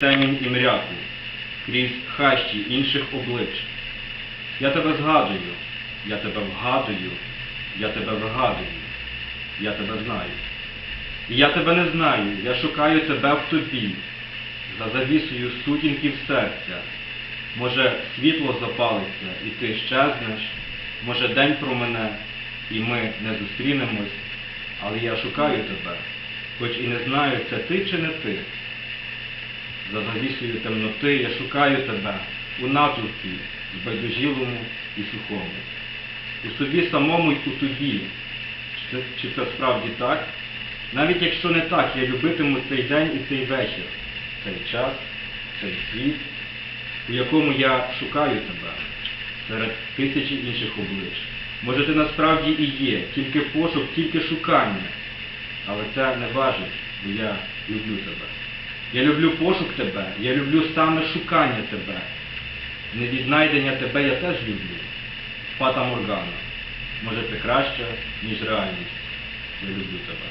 темінь і мряку, крізь хащі інших облич. Я тебе згадую, я тебе вгадую, я тебе вигадую, я тебе знаю. І я тебе не знаю, я шукаю тебе в тобі, за завісою сутінків серця. Може, світло запалиться, і ти щезнеш, може, день промине, і ми не зустрінемось, але я шукаю тебе, хоч і не знаю, це ти чи не ти. За завісою темноти я шукаю тебе у натовпі, збайдужілому і сухому. У собі самому й у тобі. Чи чи це справді так? Навіть якщо не так, я любитиму цей день і цей вечір, цей час, цей світ, у якому я шукаю тебе серед тисячі інших облич. Може, ти насправді і є, тільки пошук, тільки шукання. Але це не важить, бо я люблю тебе. Я люблю пошук тебе, я люблю саме шукання тебе. Невіднайдення тебе я теж люблю. Фата Моргана. Може ти краще, ніж реальність. Я люблю тебе.